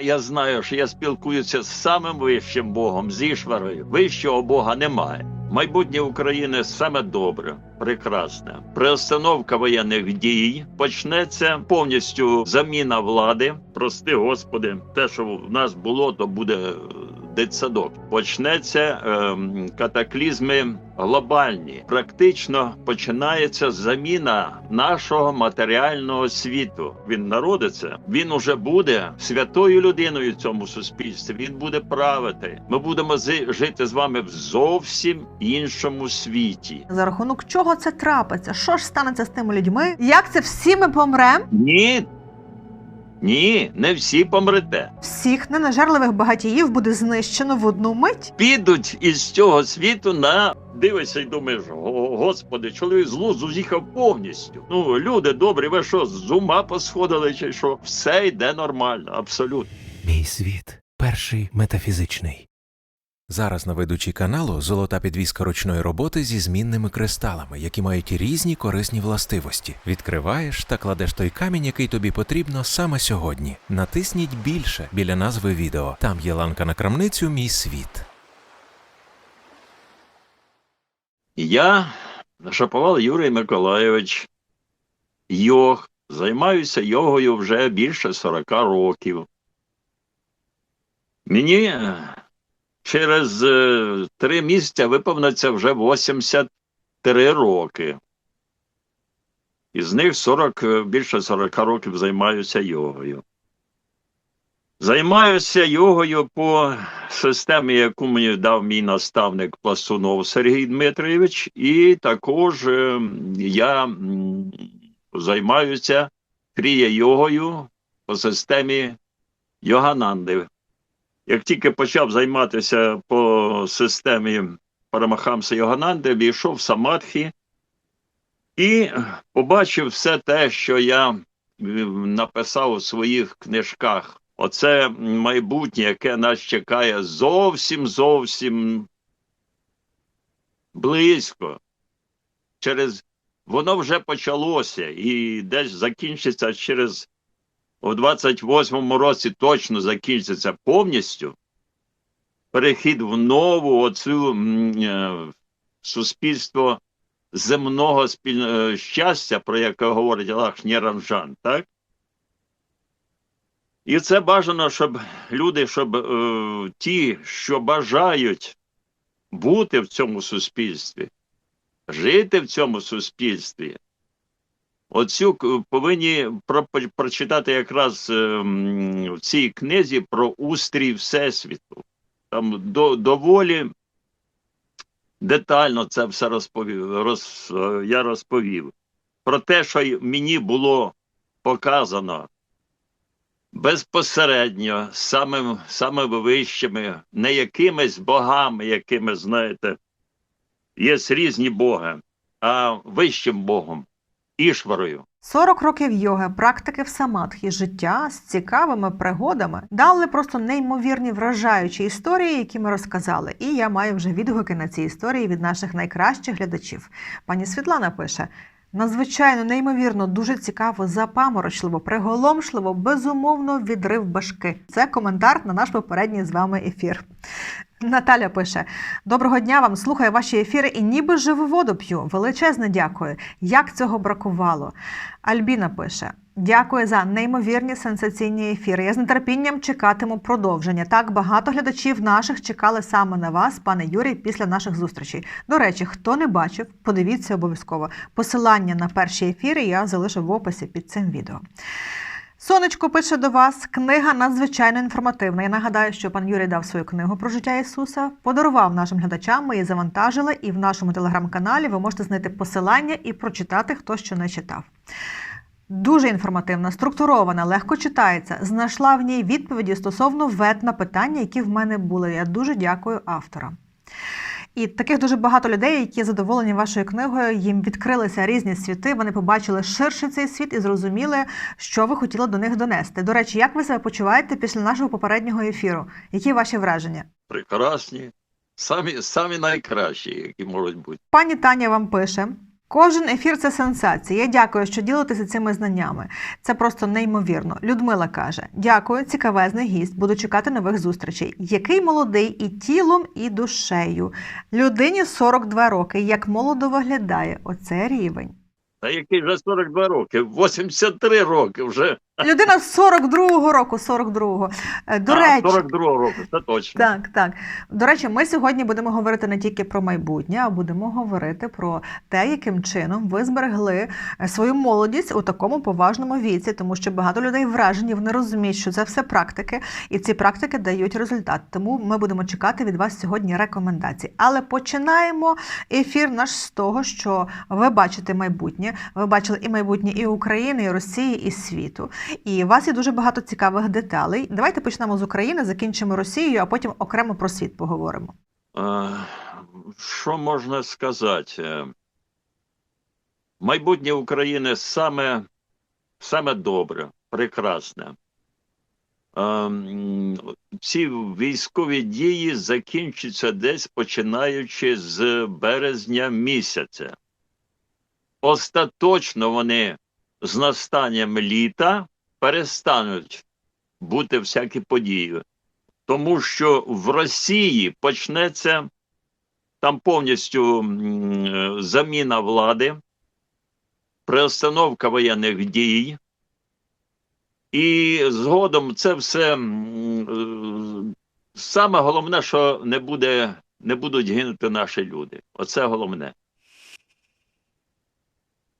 Я знаю, що я спілкуюся з самим вищим Богом, з Ішварою. Вищого Бога немає. Майбутнє України саме добре, прекрасне. Приостановка воєнних дій почнеться повністю заміна влади. Прости, Господи, те, що в нас було, то буде дитсадок. Почнеться ем, катаклізми глобальні. Практично починається заміна нашого матеріального світу. Він народиться, він уже буде святою людиною в цьому суспільстві. Він буде правити. Ми будемо жити з вами в зовсім іншому світі. За рахунок чого це трапиться? Що ж станеться з тими людьми? Як це всі ми помремо? Ні. Ні, не всі помрете. Всіх ненажерливих багатіїв буде знищено в одну мить. Підуть із цього світу на дивишся і думаєш, «Го- господи, чоловік з лузу з'їхав повністю. Ну, люди добрі, ви що, з ума посходили чи що? Все йде нормально, абсолютно. Мій світ перший метафізичний. Зараз на ведучій каналу золота підвіска ручної роботи зі змінними кристалами, які мають різні корисні властивості. Відкриваєш та кладеш той камінь, який тобі потрібно саме сьогодні. Натисніть більше біля назви відео. Там є ланка на крамницю Мій світ. Я Шаповал Юрій Миколайович, йог, займаюся йогою вже більше 40 років. Мені через е, три місяці виповниться вже 83 роки. Із них 40, е, більше 40 років займаюся йогою. Займаюся йогою по системі, яку мені дав мій наставник Пластунов Сергій Дмитрович, і також е, я займаюся крія-йогою по системі Йогананди. Як тільки почав займатися по системі Парамахамса Йогананди, війшов в Самадхі і побачив все те, що я е, написав у своїх книжках. Оце майбутнє, яке нас чекає зовсім зовсім близько. Через воно вже почалося і десь закінчиться через у 28-му році точно закінчиться повністю. Перехід в нову оцю е, суспільство земного спіль... е, щастя, про яке говорить Аллах Ранжан, так? І це бажано, щоб люди, щоб е, ті, що бажають бути в цьому суспільстві, жити в цьому суспільстві, оцю повинні про, прочитати якраз е, в цій книзі про устрій Всесвіту. Там до, доволі детально це все розповів, роз, е, я розповів. Про те, що мені було показано безпосередньо самим, самими вищими, не якимись богами, якими, знаєте, є різні боги, а вищим Богом, Ішварою. 40 років йоги, практики в самадхі, життя з цікавими пригодами дали просто неймовірні вражаючі історії, які ми розказали. І я маю вже відгуки на ці історії від наших найкращих глядачів. Пані Світлана пише: надзвичайно неймовірно, дуже цікаво, запаморочливо, приголомшливо, безумовно, відрив башки. Це коментар на наш попередній з вами ефір. Наталя пише: Доброго дня вам слухаю ваші ефіри і ніби живу воду п'ю. Величезне дякую. Як цього бракувало? Альбіна пише: Дякую за неймовірні сенсаційні ефіри. Я з нетерпінням чекатиму продовження. Так багато глядачів наших чекали саме на вас, пане Юрій, після наших зустрічей. До речі, хто не бачив, подивіться обов'язково. Посилання на перші ефіри я залишу в описі під цим відео. Сонечко пише до вас. Книга надзвичайно інформативна. Я нагадаю, що пан Юрій дав свою книгу про життя Ісуса, подарував нашим глядачам. Ми її завантажили, і в нашому телеграм-каналі ви можете знайти посилання і прочитати, хто що не читав. Дуже інформативна, структурована, легко читається. Знайшла в ній відповіді стосовно вет на питання, які в мене були. Я дуже дякую авторам. І таких дуже багато людей, які задоволені вашою книгою, їм відкрилися різні світи. Вони побачили ширше цей світ і зрозуміли, що ви хотіли до них донести. До речі, як ви себе почуваєте після нашого попереднього ефіру? Які ваші враження? Прекрасні, самі, самі найкращі, які можуть бути. Пані Таня вам пише: Кожен ефір це сенсація. Я дякую, що ділитеся цими знаннями. Це просто неймовірно. Людмила каже: Дякую, цікавезний гість. Буду чекати нових зустрічей. Який молодий і тілом, і душею. Людині 42 роки. Як молодо виглядає. Оце рівень. Та який вже 42 роки, 83 роки вже. Людина з 42-го року, 42-го. Е, До а, речі, 42 року, це точно. Так, так. До речі, ми сьогодні будемо говорити не тільки про майбутнє, а будемо говорити про те, яким чином ви зберегли е, свою молодість у такому поважному віці, тому що багато людей вражені, вони розуміють, що це все практики, і ці практики дають результат. Тому ми будемо чекати від вас сьогодні рекомендацій. Але починаємо ефір наш з того, що ви бачите майбутнє. Ви бачили і майбутнє і України, і Росії, і світу. І у вас є дуже багато цікавих деталей. Давайте почнемо з України, закінчимо Росією, а потім окремо про світ поговоримо. Е, Що можна сказати? Е, Майбутнє України саме, саме добре, прекрасне. Ем, Ці військові дії закінчаться десь починаючи з березня місяця. Остаточно вони з настанням літа перестануть бути всякі події. Тому що в Росії почнеться там повністю заміна влади, приостановка воєнних дій, і згодом це все саме головне, що не буде, не будуть гинути наші люди. Оце головне.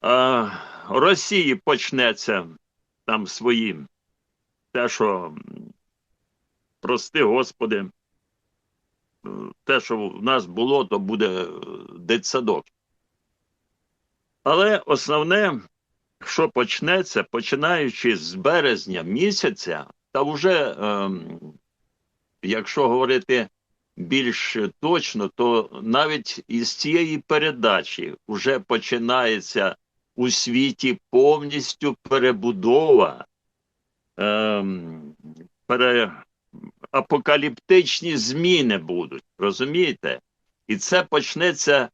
А Росії почнеться там свої те, що прости, Господи, е, те, що в нас було, то буде е, дитсадок. Але основне, що почнеться, починаючи з березня місяця, та вже, ем, якщо говорити більш точно, то навіть із цієї передачі вже починається у світі повністю перебудова. Ем, пере, апокаліптичні зміни будуть, розумієте? І це почнеться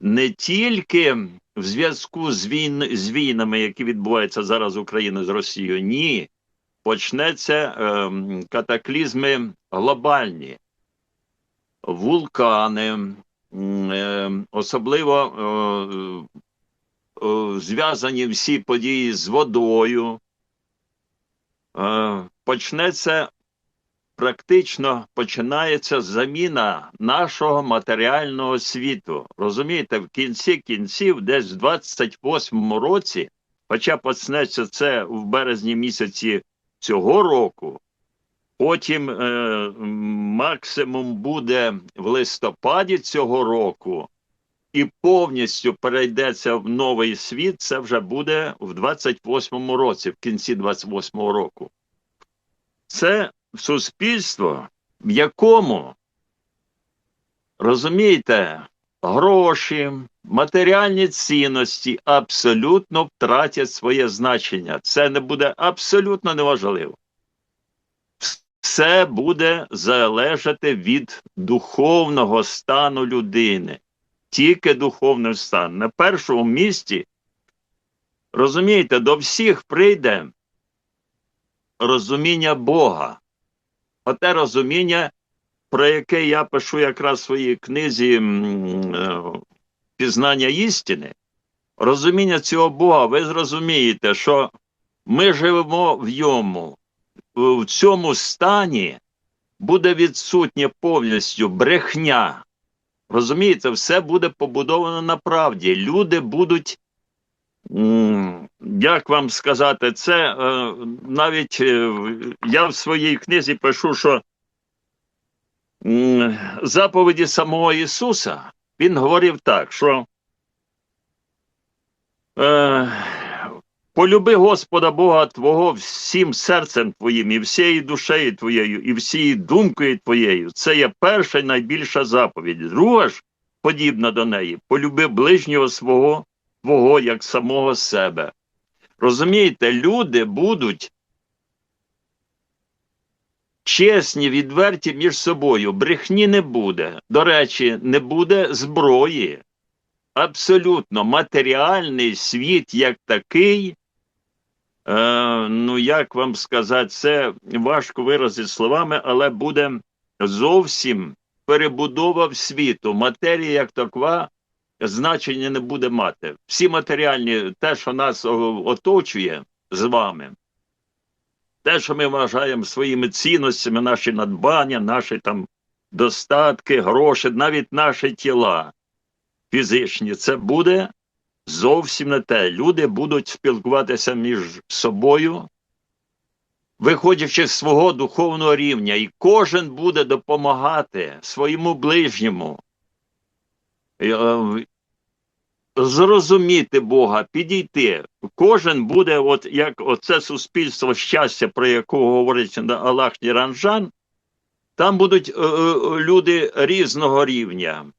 не тільки в зв'язку з, війн, з війнами, які відбуваються зараз Україною з Росією. Ні. Почнеться ем, катаклізми глобальні, вулкани, ем, особливо е, е, зв'язані всі події з водою. Е, почнеться практично починається заміна нашого матеріального світу. Розумієте, в кінці кінців, десь в 28-му році, хоча почнеться це в березні місяці цього року, потім е, максимум буде в листопаді цього року. І повністю перейдеться в новий світ, це вже буде в 28-му році, в кінці 28-го року. Це суспільство, в якому, розумієте, гроші, матеріальні цінності абсолютно втратять своє значення. Це не буде абсолютно неважливо. Все буде залежати від духовного стану людини. Тільки духовний стан. На першому місці, розумієте, до всіх прийде розуміння Бога. Оте розуміння, про яке я пишу якраз в своїй книзі е, Пізнання істини, розуміння цього Бога, ви зрозумієте, що ми живемо в йому, в цьому стані буде відсутнє повністю брехня. Розумієте, все буде побудовано на правді. Люди будуть, як вам сказати, це е, навіть е, я в своїй книзі пишу, що заповіді самого Ісуса Він говорив так, що е, полюби Господа Бога Твого всім серцем Твоїм, і всією душею Твоєю, і всією думкою Твоєю. Це є перша і найбільша заповідь. Друга ж, подібна до неї, полюби ближнього свого Твого як самого себе. Розумієте, люди будуть чесні, відверті між собою. Брехні не буде. До речі, не буде зброї. абсолютно матеріальний світ як такий. Е, ну, як вам сказати, це важко виразити словами, але буде зовсім перебудова в світу. Матерія як така значення не буде мати. Всі матеріальні, те, що нас оточує з вами, те, що ми вважаємо своїми цінностями, наші надбання, наші там достатки, гроші, навіть наші тіла фізичні, це буде зовсім не те. Люди будуть спілкуватися між собою, виходячи з свого духовного рівня, і кожен буде допомагати своєму ближньому. е, Зрозуміти Бога, підійти. Кожен буде, от як оце суспільство щастя, про якого говорить Аллах Ніранжан, там будуть е, е, люди різного рівня.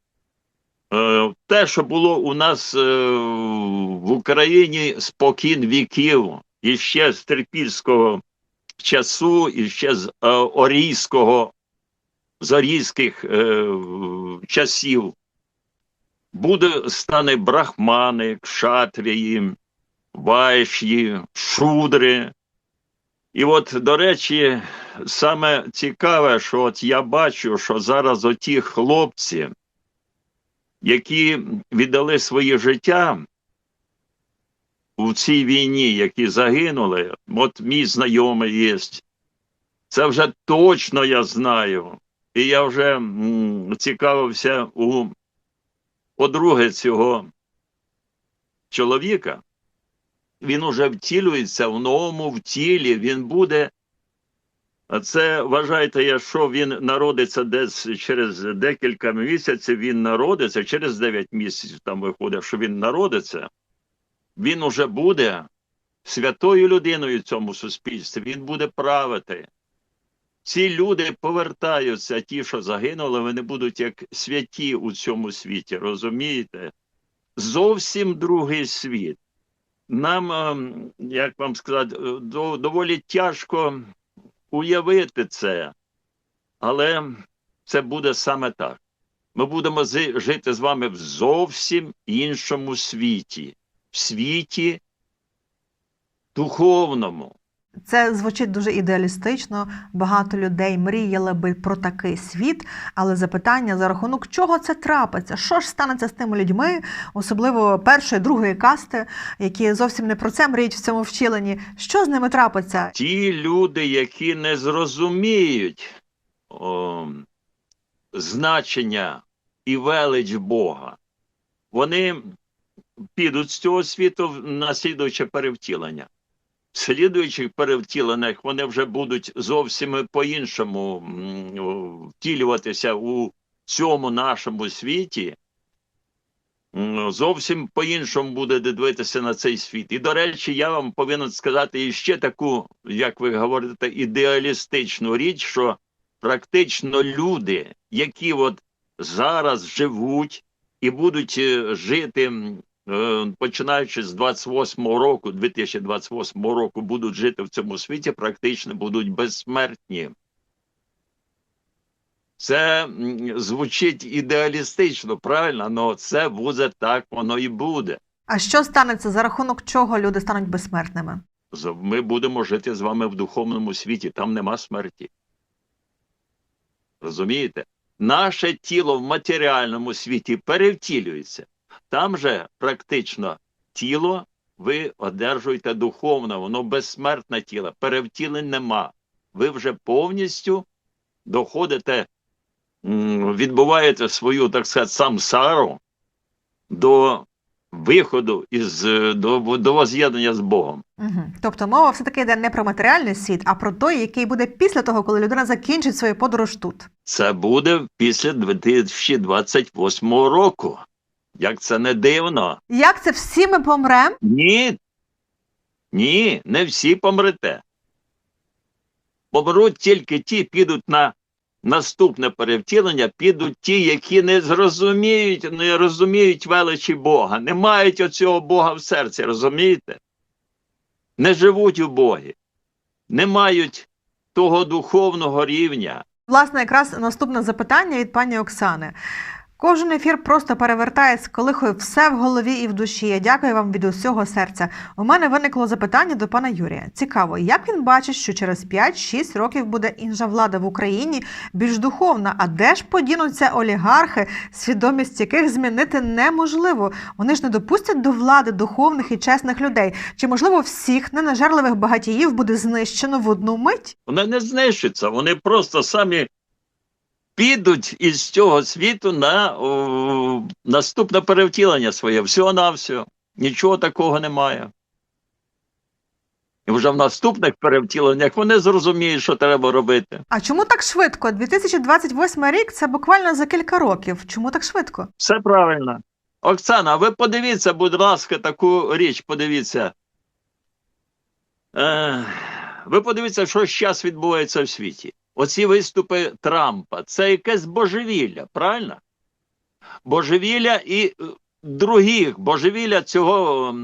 Е, те, що було у нас е, в Україні спокін віків, і ще з трипільського часу, і ще з е, орійського, з орійських часів, буде стане брахмани, кшатрії, вайші, шудри. І от, до речі, саме цікаве, що от я бачу, що зараз оті хлопці, які віддали своє життя у цій війні, які загинули, от мій знайомий є. Це вже точно я знаю. І я вже цікавився у подруги цього чоловіка. Він уже втілюється в новому втілі, він буде. Це вважайте, якщо він народиться десь через декілька місяців, він народиться, через 9 місяців там виходить, що він народиться, він уже буде святою людиною в цьому суспільстві, він буде правити. Ці люди повертаються, ті, що загинули, вони будуть як святі у цьому світі, розумієте? Зовсім другий світ. Нам, ем, як вам сказати, е, доволі тяжко уявити це, але це буде саме так. Ми будемо жити з вами в зовсім іншому світі, в світі духовному. Це звучить дуже ідеалістично. Багато людей мріяли би про такий світ, але запитання за рахунок чого це трапиться? Що ж станеться з тими людьми, особливо першої, другої касти, які зовсім не про це мріють в цьому вчиленні? Що з ними трапиться? Ті люди, які не зрозуміють о, значення і велич Бога, вони підуть з цього світу на слідуюче перевтілення. Слідуючих перевтіленнях вони вже будуть зовсім по-іншому втілюватися у цьому нашому світі. Зовсім по-іншому буде дивитися на цей світ. І, до речі, я вам повинен сказати іще таку, як ви говорите, ідеалістичну річ, що практично люди, які от зараз живуть і будуть е, жити, починаючи з 28-го року, 2028 року, будуть жити в цьому світі, практично будуть безсмертні. Це звучить ідеалістично, правильно, але це буде так, воно і буде. А що станеться за рахунок чого люди стануть безсмертними? Ми будемо жити з вами в духовному світі, там нема смерті. Розумієте? Наше тіло в матеріальному світі перевтілюється. Там же практично тіло ви одержуєте духовно, воно безсмертне тіло, перевтілень нема. Ви вже повністю доходите, відбуваєте свою, так сказати, самсару до виходу із до, до воз'єднання з Богом. Угу. Тобто мова все-таки йде не про матеріальний світ, а про той, який буде після того, коли людина закінчить свою подорож тут. Це буде після 2028 року. Як це не дивно? Як це всі ми помремо? Ні. Ні, не всі помрете. Помруть тільки ті, підуть на наступне перевтілення, підуть ті, які не зрозуміють, не розуміють величі Бога, не мають оцього Бога в серці, розумієте? Не живуть у Богі, не мають того духовного рівня. Власне, якраз наступне запитання від пані Оксани. Кожен ефір просто перевертає з колихою все в голові і в душі. Я дякую вам від усього серця. У мене виникло запитання до пана Юрія. Цікаво, як він бачить, що через 5-6 років буде інша влада в Україні більш духовна. А де ж подінуться олігархи, свідомість яких змінити неможливо? Вони ж не допустять до влади духовних і чесних людей. Чи можливо всіх ненажерливих багатіїв буде знищено в одну мить? Вони не знищаться, вони просто самі підуть із цього світу на о, наступне перевтілення своє. Всього на всього. Нічого такого немає. І вже в наступних перевтіленнях вони зрозуміють, що треба робити. А чому так швидко? 2028 рік це буквально за кілька років. Чому так швидко? Все правильно. Оксана, ви подивіться, будь ласка, таку річ, подивіться. Е, ви подивіться, що зараз відбувається в світі. Оці виступи Трампа це якесь божевілля, правильно? Божевілля і е, других божевілля цього,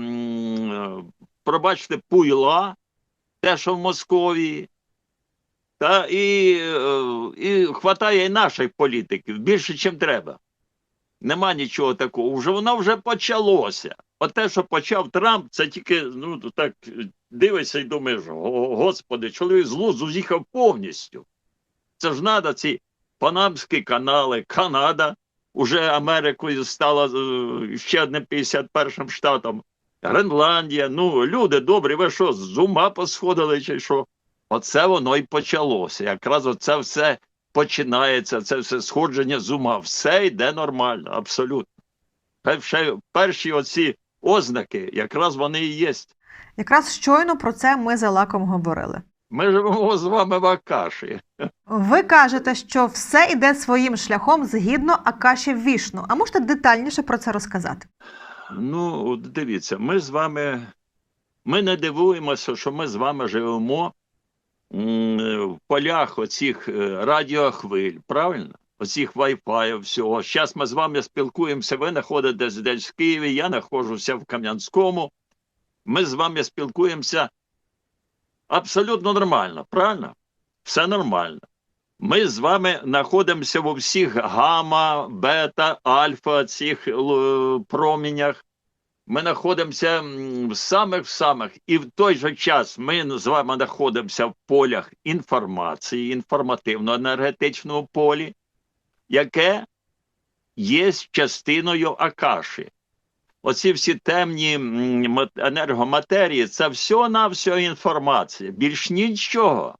пробачте, пуйла, те, що в Московії. Та і, е, і хватає і наших політиків більше, чим треба. Нема нічого такого. Вже воно вже почалося. От те, що почав Трамп, це тільки ну так дивишся і думаєш, «О, господи, чоловік з лузу повністю. Це ж треба ці панамські канали, Канада уже Америкою стала е, ще одним 51 штатом. Гренландія, ну люди добрі, ви що, з ума посходили чи що? Оце воно і почалося. Якраз оце все починається, це все сходження з ума. Все йде нормально, абсолютно. Перші, перші оці ознаки, якраз вони і є. Якраз щойно про це ми з Алаком говорили. Ми живемо з вами в Акаші. Ви кажете, що все йде своїм шляхом згідно Акаші Вішну. А можете детальніше про це розказати? Ну, дивіться, ми з вами. Ми не дивуємося, що ми з вами живемо в полях оцих е, радіохвиль, правильно? Оцих Wi-Fi, всього. Зараз ми з вами спілкуємося. Ви знаходитесь десь в Києві, я знаходжуся в Кам'янському. Ми з вами спілкуємося абсолютно нормально, правильно? Все нормально. Ми з вами знаходимося в всіх гамма, бета, альфа цих л- промінях. Ми знаходимося в самих самих, і в той же час ми з вами знаходимося в полях інформації, інформативно-енергетичному полі, яке є частиною Акаші. Оці всі темні енергоматерії це все-навсього інформація, більш нічого.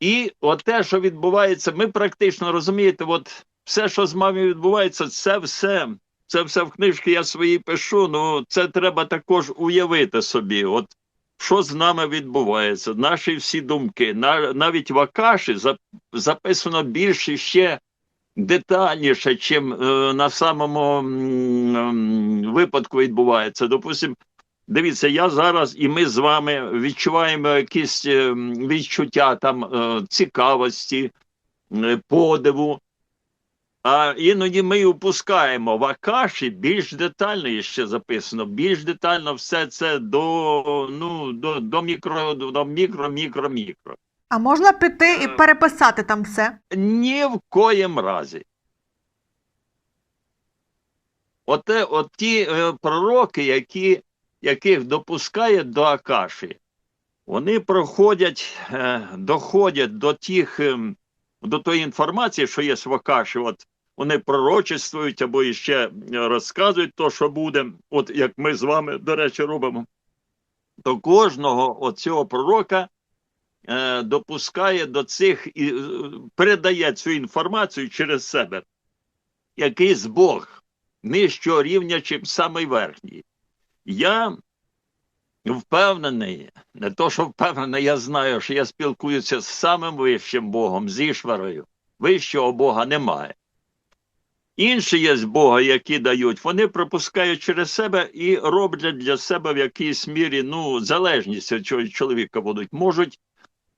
І от те, що відбувається, ми практично розумієте, от все, що з вами відбувається, це все, це все в книжці я свої пишу. Ну це треба також уявити собі. От що з нами відбувається, наші всі думки, навіть в Акаші записано більше ще детальніше, чим е, на самому м, м, випадку відбувається. Допустим, Дивіться, я зараз і ми з вами відчуваємо якісь е, відчуття там е, цікавості, подиву. А іноді ми упускаємо в Акаші більш детально ще записано, більш детально все це до, ну, до, до мікро, до мікро, мікро, мікро. А можна піти і переписати там все? Ні в коєм разі. Оте, от ті е, пророки, які, яких допускають до Акаші, вони проходять, е, доходять до тих, ем, до тої інформації, що є в Акаші. От вони пророчествують або іще розказують то, що буде, от як ми з вами, до речі, робимо. До кожного оцього пророка е, допускає до цих і е, передає цю інформацію через себе. Якийсь Бог нижчого рівня, чим самий верхній. Я впевнений, не то, що впевнений, я знаю, що я спілкуюся з самим вищим Богом, з Ішварою. Вищого Бога немає. Інші є з Бога, які дають, вони пропускають через себе і роблять для себе в якійсь мірі ну, залежність від цього чоловіка будуть. Можуть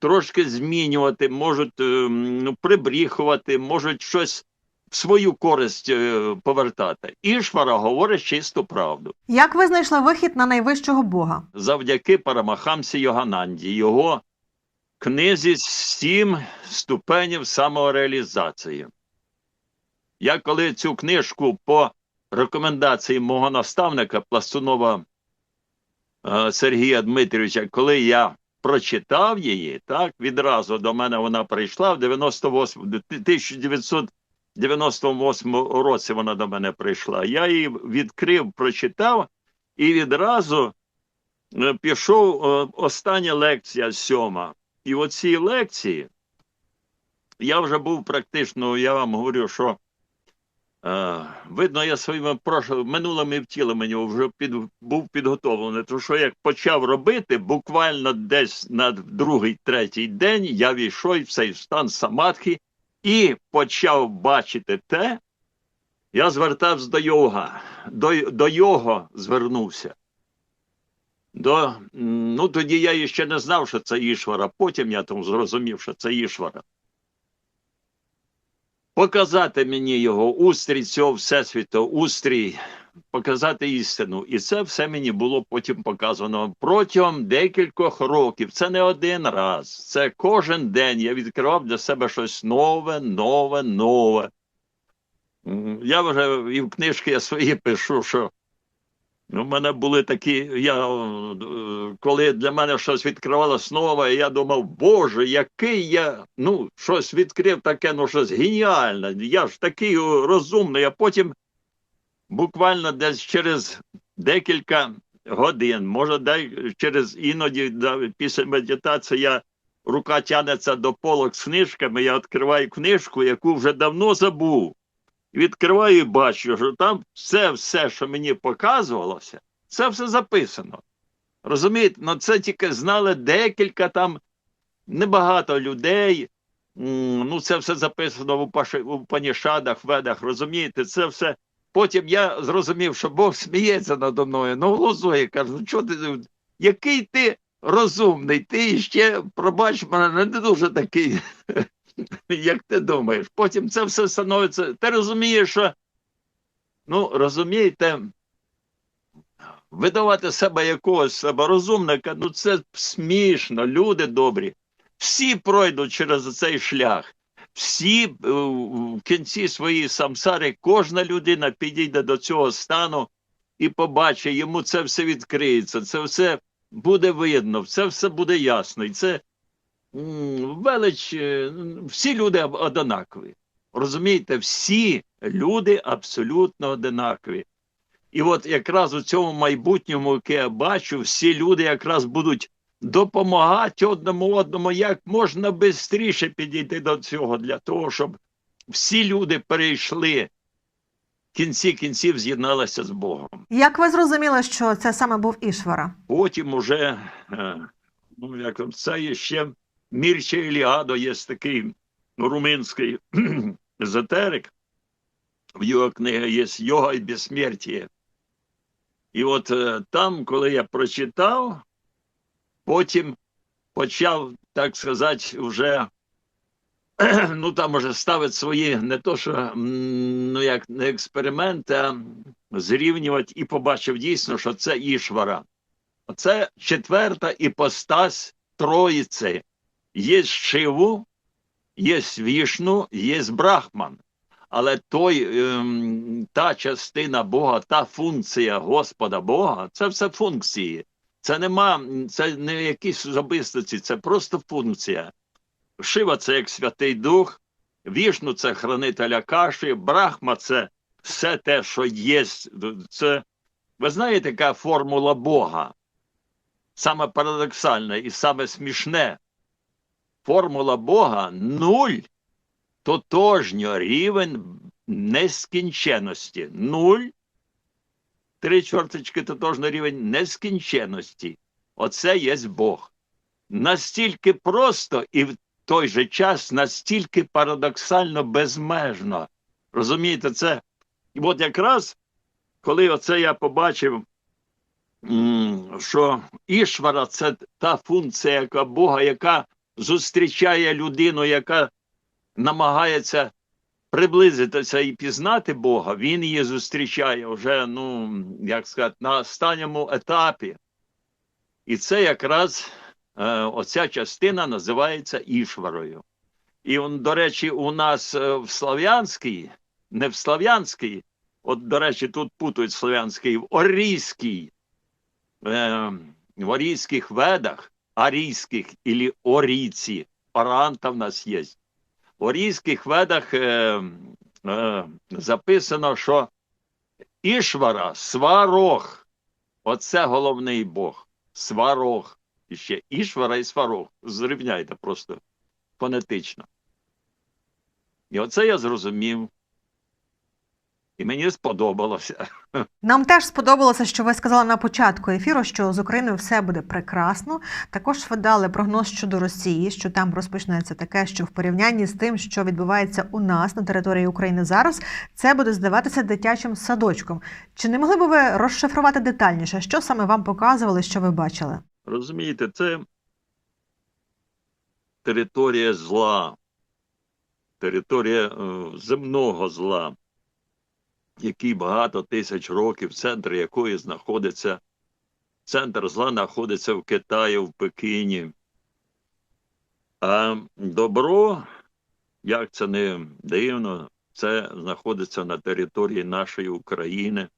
трошки змінювати, можуть ем, ну, прибріхувати, можуть щось в свою користь е, повертати. Ішвара говорить чисту правду. Як ви знайшли вихід на найвищого Бога? Завдяки Парамахамсі Йогананді, його книзі Сім ступенів самореалізації. Я коли цю книжку по рекомендації мого наставника Пластунова е, Сергія Дмитрійовича, коли я прочитав її, так відразу до мене вона прийшла в 98, 1998 році вона до мене прийшла. Я її відкрив, прочитав і відразу е, пішов е, остання лекція сьома. І в цій лекції я вже був практично, я вам говорю, що видно, я своїми прошлими минулими втіленнями вже під, був підготовлений. Тому що як почав робити, буквально десь на другий, третій день я війшов в цей стан самадхи і почав бачити те, я звертався до йога, до, до його звернувся. До, ну, тоді я ще не знав, що це Ішвара. Потім я там зрозумів, що це Ішвара. Показати мені його устрій цього всесвіту, устрій, показати істину. І це все мені було потім показано протягом декількох років. Це не один раз. Це кожен день я відкривав для себе щось нове, нове, нове. Я вже і в книжки я свої пишу, що Ну, в мене були такі. Я, е, коли для мене щось відкривалось нове, я думав, Боже, який я ну, щось відкрив таке, ну щось геніальне. Я ж такий розумний, а потім буквально десь через декілька годин, може, дай, через іноді після медитації я рука тягнеться до полок з книжками, я відкриваю книжку, яку вже давно забув. Відкриваю і бачу, що там все, все, що мені показувалося, це все записано. Розумієте, ну це тільки знали декілька там, небагато людей. Ну, це все записано в в ведах, розумієте, це все. Потім я зрозумів, що Бог сміється надо мною, ну глузує, каже, ну чого ти, який ти розумний, ти ще, пробач мене, не дуже такий як ти думаєш? Потім це все становиться. Ти розумієш, що ну, розумієте, видавати себе якогось себе розумника, ну це смішно, люди добрі. Всі пройдуть через цей шлях. Всі е, в кінці своєї самсари, кожна людина підійде до цього стану і побачить, йому це все відкриється, це все буде видно, це все буде ясно. І це велич, е, всі люди однакові. Розумієте, всі люди абсолютно однакові. І от якраз у цьому майбутньому, яке я бачу, всі люди якраз будуть допомагати одному одному як можна швидше підійти до цього, для того, щоб всі люди перейшли кінці кінців з'єдналися з Богом. Як ви зрозуміли, що це саме був Ішвара? Потім уже, е, ну як це є ще Мірча Іліадо, є такий румунський езотерик. В його книгі є Йога і безсмертіє. І от е, там, коли я прочитав, потім почав, так сказати, вже ну там уже ставити свої не то, що ну як не експерименти, а зрівнювати і побачив дійсно, що це Ішвара. Це четверта іпостась Троїці. Є Шиву, є Вішну, є Брахман. Але той, ем, та частина Бога, та функція Господа Бога, це все функції. Це нема, це не якісь особистості, це просто функція. Шива це як Святий Дух, Вішну це хранителя каші, Брахма це все те, що є. Це, ви знаєте, яка формула Бога? Саме парадоксальне і саме смішне. Формула Бога нуль тотожньо рівень нескінченності. Нуль. Три чорточки тотожно рівень нескінченності. Оце є Бог. Настільки просто і в той же час настільки парадоксально безмежно. Розумієте, це. І от якраз, коли оце я побачив, що Ішвара це та функція яка Бога, яка зустрічає людину, яка намагається приблизитися і пізнати Бога, він її зустрічає вже, ну, як сказати, на останньому етапі. І це якраз е, оця частина називається Ішварою. І до речі, у нас е, в Слов'янській, не в Слов'янській, от, до речі, тут путають Слов'янський, в Орійській, е, в Орійських ведах, арійських і орійці, оранта в нас є. В орійських ведах е, е, записано, що Ішвара сварог. Оце головний Бог. Сварог. І ще Ішвара і сварог. Зрівняйте просто фонетично. І оце я зрозумів. І мені сподобалося. Нам теж сподобалося, що ви сказали на початку ефіру, що з Україною все буде прекрасно. Також ви дали прогноз щодо Росії, що там розпочнеться таке, що в порівнянні з тим, що відбувається у нас на території України зараз, це буде здаватися дитячим садочком. Чи не могли б ви розшифрувати детальніше, що саме вам показували, що ви бачили? Розумієте, це територія зла, територія е, земного зла, який багато тисяч років, центр якої знаходиться, центр зла знаходиться в Китаї, в Пекіні. А добро, як це не дивно, це знаходиться на території нашої України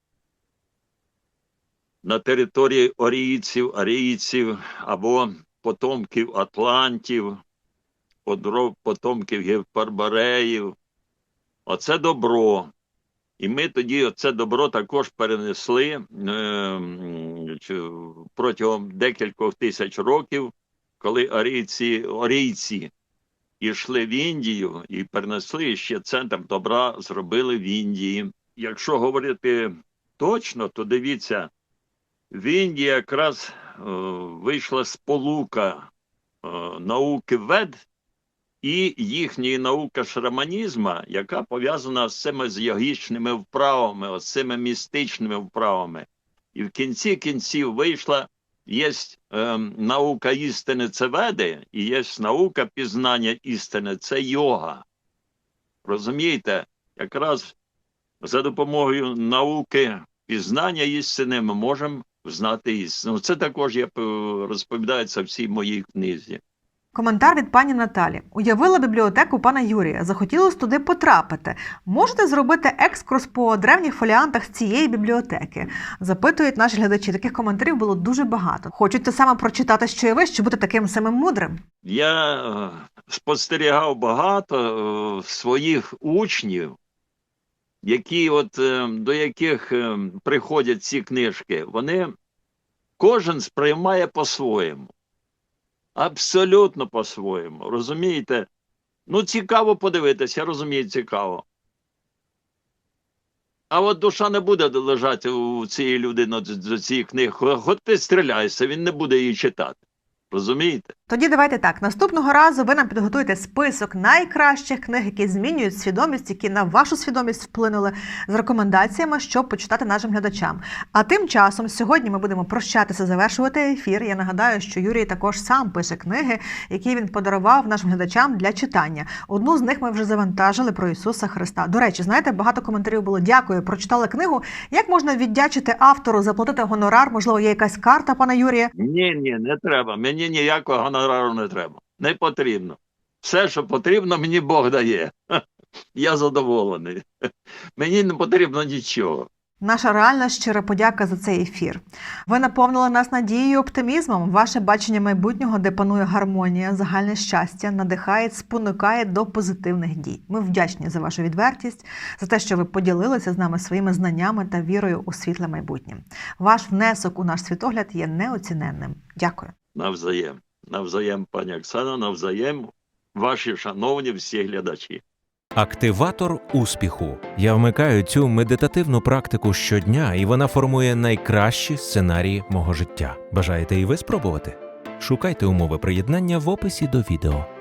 на території орійців, арійців або потомків атлантів, потомків гевпарбареїв. Оце добро. І ми тоді це добро також перенесли е, протягом декількох тисяч років, коли арійці, орійці йшли в Індію і перенесли ще центр добра, зробили в Індії. Якщо говорити точно, то дивіться, в Індії якраз е, вийшла сполука е, науки вед і їхньої науки шраманізма, яка пов'язана з цими з йогічними вправами, з цими містичними вправами. І в кінці кінців вийшла є е, наука істини це веди, і є наука пізнання істини це йога. Розумієте, якраз за допомогою науки пізнання істини ми можемо знати істину. Це також я е, розповідається в цій моїй книзі. Коментар від пані Наталі. Уявила бібліотеку пана Юрія. Захотілося туди потрапити. Можете зробити екскурс по древніх фоліантах цієї бібліотеки? Запитують наші глядачі. Таких коментарів було дуже багато. Хочуть те саме прочитати, що і ви, щоб бути таким самим мудрим. Я е, спостерігав багато е, своїх учнів, які от, е, до яких приходять ці книжки, вони кожен сприймає по-своєму. Абсолютно по-своєму. Розумієте? Ну, цікаво подивитися, я розумію, цікаво. А от душа не буде лежати у цієї людини до цієї книги. Хоч ти стріляйся, він не буде її читати. Розумієте? Тоді давайте так. Наступного разу ви нам підготуєте список найкращих книг, які змінюють свідомість, які на вашу свідомість вплинули, з рекомендаціями, щоб почитати нашим глядачам. А тим часом сьогодні ми будемо прощатися, завершувати ефір. Я нагадаю, що Юрій також сам пише книги, які він подарував нашим глядачам для читання. Одну з них ми вже завантажили про Ісуса Христа. До речі, знаєте, багато коментарів було дякую. Прочитали книгу. Як можна віддячити автору, заплатити гонорар? Можливо, є якась карта пана Юрія? Ні, ні, не треба. Мені ніякого гонорару не треба. Не потрібно. Все, що потрібно, мені Бог дає. Я задоволений. Мені не потрібно нічого. Наша реальна щира подяка за цей ефір. Ви наповнили нас надією і оптимізмом. Ваше бачення майбутнього, де панує гармонія, загальне щастя, надихає, спонукає до позитивних дій. Ми вдячні за вашу відвертість, за те, що ви поділилися з нами своїми знаннями та вірою у світле майбутнє. Ваш внесок у наш світогляд є неоціненним. Дякую. Навзаєм. Навзаєм, пані Оксана, навзаєм, ваші шановні всі глядачі. Активатор успіху. Я вмикаю цю медитативну практику щодня, і вона формує найкращі сценарії мого життя. Бажаєте і ви спробувати? Шукайте умови приєднання в описі до відео.